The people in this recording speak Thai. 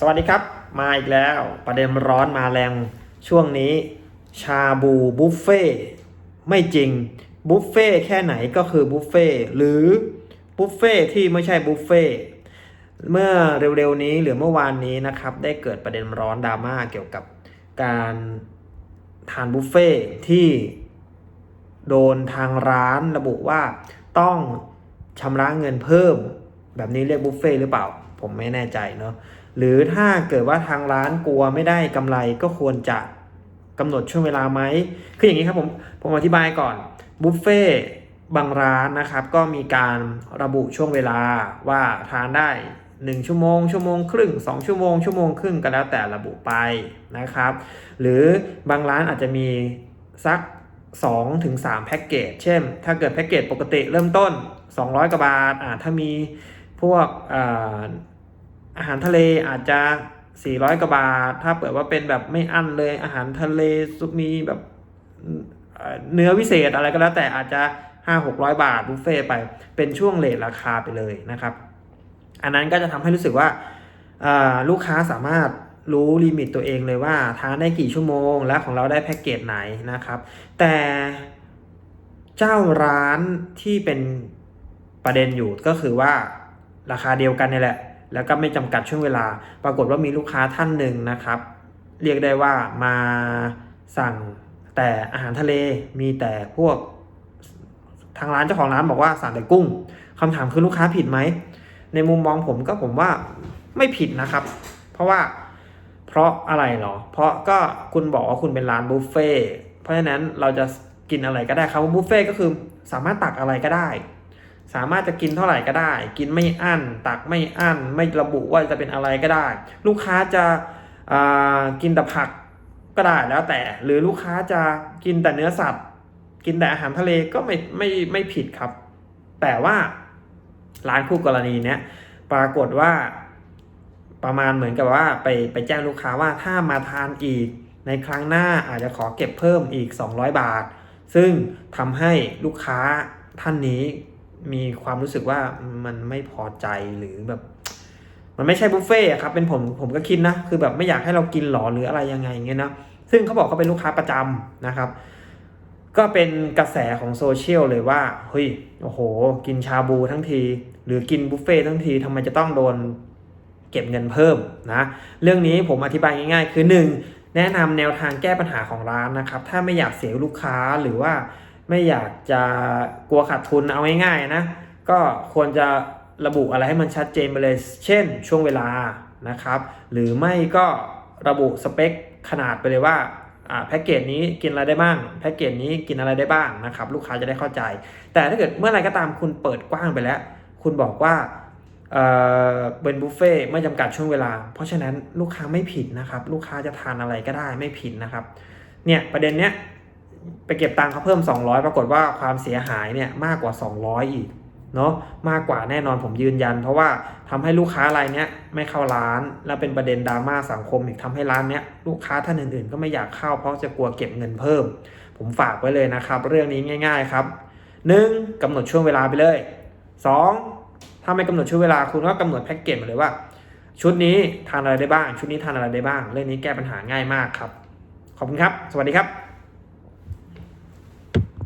สวัสดีครับ มาอีกแล้วประเด็นร้อนมาแรงช่วงนี้ ชาบูบุฟเฟ่ไม่จริงบุฟเฟ่แค่ไหนก็คือบุฟเฟ่หรือบุฟเฟ่ที่ไม่ใช่บุฟเฟ่เมื่อเร็วๆนี้หรือเมื่อวานนี้นะครับ ได้เกิดประเด็นร้อนดราม่าเกี่ยวกับการทานบุฟเฟ่ที่โดนทางร้านระบุว่าต้องชำระเงินเพิ่ม แบบนี้เรียกบุฟเฟ่หรือเปล่า ผมไม่แน่ใจเนาะ หรือถ้าเกิดว่าทางร้านกลัวไม่ได้กำไรก็ควรจะกำหนดช่วงเวลาไหมคืออย่างนี้ครับผมผมอธิบายก่อนบุฟเฟ่บางร้านนะครับก็มีการระบุช่วงเวลาว่าทานได้ 1 ชั่วโมง ชั่วโมงครึ่ง 2 ชั่วโมง ชั่วโมงครึ่งก็แล้วแต่ระบุไปนะครับ หรือบางร้านอาจจะมีสัก2ถึง3แพ็กเกจ เช่น ถ้าเกิดแพ็กเกจปกติเริ่มต้น 200 กว่าบาทอ่าถ้ามีพวก อาหารทะเลอาจจะ 400 กว่าบาท ถ้าเปิดว่าเป็นแบบไม่อั้นเลยอาหารทะเลซุปมีแบบเนื้อวิเศษอะไรก็แล้วแต่อาจจะ 5 600 บาทบุฟเฟ่ไปเป็นช่วงเลทราคาไปเลยนะครับ อันนั้นก็จะทำให้รู้สึกว่าาลูกค้าสามารถรู้ลิมิตตัวเองเลยว่าทานได้กี่ชั่วโมง และของเราได้แพ็กเกจไหนนะครับ แต่เจ้าร้านที่เป็นประเด็นอยู่ก็คือว่าราคาเดียวกันนี่แหละ แล้วก็ไม่จำกัดช่วงเวลา ปรากฏว่ามีลูกค้าท่านหนึ่งนะครับ เรียกได้ว่ามาสั่งแต่อาหารทะเลมีแต่พวกทางร้านเจ้าของร้านบอกว่าสั่งแต่กุ้งคำถามคือลูกค้าผิดไหม ในมุมมองผมก็ผมว่าไม่ผิดนะครับ เพราะว่าเพราะอะไรหรอ เพราะก็คุณบอกว่าคุณเป็นร้านบุฟเฟ่เพราะฉะนั้นเราจะกินอะไรก็ได้ครับว่าบุฟเฟ่ก็คือสามารถตักอะไรก็ได้ สามารถจะกินเท่าไหร่ก็ได้ กินไม่อั้น ตักไม่อั้น ไม่ระบุว่าจะเป็นอะไรก็ได้ ลูกค้าจะากินแต่ผักก็ได้แล้วแต่ หรือลูกค้าจะกินแต่เนื้อสัตว์ กินแต่อาหารทะเลก็ไม่ไม่ไม่ผิดครับ แต่ว่าร้านคู่กรณีเนี้ยปรากฏว่าประมาณเหมือนกับว่าไปไปแจ้งลูกค้าว่าถ้ามาทานอีกในครั้งหน้าอาจจะขอเก็บเพิ่มอีก 200 บาท ซึ่งทำให้ลูกค้าท่านนี้ มีความรู้สึกว่ามันไม่พอใจหรือแบบ มันไม่ใช่บุฟเฟ่ต์ครับเป็นผมผมก็คิดนะ คือแบบไม่อยากให้เรากินหรอหรืออะไรยังไงอย่างเงี้ยนะซึ่งเขาบอกเขาเป็นลูกค้าประจำนะครับ ก็เป็นกระแสของโซเชียลเลยว่าเฮ้ยโอ้โห กินชาบูทั้งที หรือกินบุฟเฟ่ต์ทั้งทีทำไมจะต้องโดนเก็บเงินเพิ่มนะเรื่องนี้ผมอธิบายง่าย ๆ คือ 1. แนะนำแนวทางแก้ปัญหาของร้านนะครับ ถ้าไม่อยากเสียลูกค้าหรือว่า ไม่อยากจะกลัวขาดทุนเอาง่ายๆนะ ก็ควรจะระบุอะไรให้มันชัดเจนไปเลย เช่น ช่วงเวลานะครับ หรือไม่ก็ระบุสเปคขนาดไปเลยว่าแพ็กเกจนี้กินอะไรได้บ้างแพ็กเกจนี้กินอะไรได้บ้างนะครับ ลูกค้าจะได้เข้าใจ แต่ถ้าเกิดเมื่อไหรก็ตามคุณเปิดกว้างไปแล้ว คุณบอกว่าเเป็นบุฟเฟ่ต์ไม่จำกัดช่วงเวลา เพราะฉะนั้นลูกค้าไม่ผิดนะครับ ลูกค้าจะทานอะไรก็ได้ไม่ผิดนะครับ เนี่ยประเด็นเนี้ย ไปเก็บตังค์เขาเพิ่ม 200 ปรากฏว่าความเสียหายเนี่ยมากกว่า 200 อีกเนาะมากกว่าแน่นอนผมยืนยัน เพราะว่าทำให้ลูกค้ารายเนี้ยไม่เข้าร้าน แล้วเป็นประเด็นดราม่าสังคมอีกทำให้ร้านเนี้ยลูกค้าท่านอื่นๆ ก็ไม่อยากเข้าเพราะจะกลัวเก็บเงินเพิ่ม ผมฝากไว้เลยนะครับ เรื่องนี้ง่าย ๆครับ 1. กำหนดช่วงเวลาไปเลย 2. ถ้าไม่กำหนดช่วงเวลาคุณก็กำหนดแพ็กเกจมาเลยว่า ชุดนี้ทานอะไรได้บ้าง ชุดนี้ทานอะไรได้บ้าง เรื่องนี้แก้ปัญหาง่ายมากครับ ขอบคุณครับ สวัสดีครับ